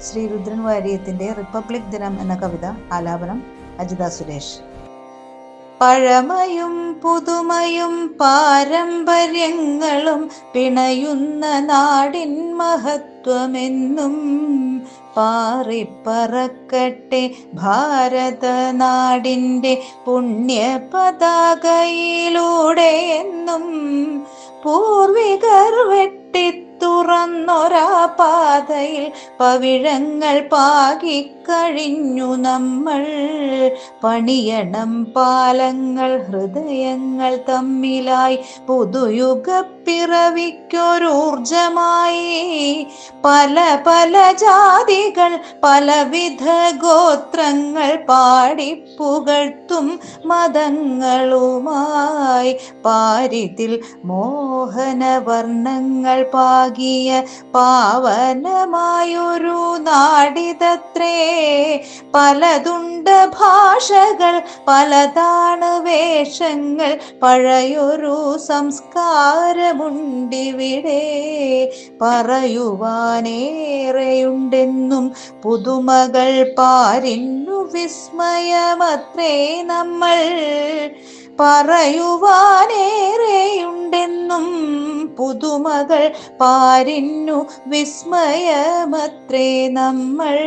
Shri Rudran വാര്യത്തിന്റെ republic ദിനം എന്ന കവിത ആലാപനം അജിത സുരേഷ്. പഴമയും പുതുമയും പാരമ്പര്യങ്ങളും പിണയുന്ന നാടിൻ മഹത്വമെന്നും പാറിപ്പറക്കട്ടെ ഭാരത നാടിന്റെ പുണ്യ പതാകയിലൂടെ എന്നും പൂർവികർ വെട്ടി പാതയിൽ പവിഴങ്ങൾ പാകിക്കഴിഞ്ഞു നമ്മൾ. പണിയണം പാലങ്ങൾ ഹൃദയങ്ങൾ തമ്മിലായി. പുതുയുഗ പിറവിക്കൊരൂർജമായി പല പല ജാതികൾ പലവിധ ഗോത്രങ്ങൾ പാടിപ്പുകഴ്ത്തും മതങ്ങളുമായി. പാരിതിൽ മോഹനവർണങ്ങൾ പാകിയ പാവനമായൊരു നാടിതത്രേ. പലതുണ്ട് ഭാഷകൾ പലതാണ് വേഷങ്ങൾ പഴയൊരു സംസ്കാരമുണ്ടിവിടെ. പറയുവാനേറെയുണ്ടെന്നും പുതുമകൾ പാരിന്നു വിസ്മയമത്രേ നമ്മൾ. പറയുവാനേറെയുണ്ടെന്നും പുതുമകൾ പാരിന്നു വിസ്മയമത്രേ നമ്മൾ.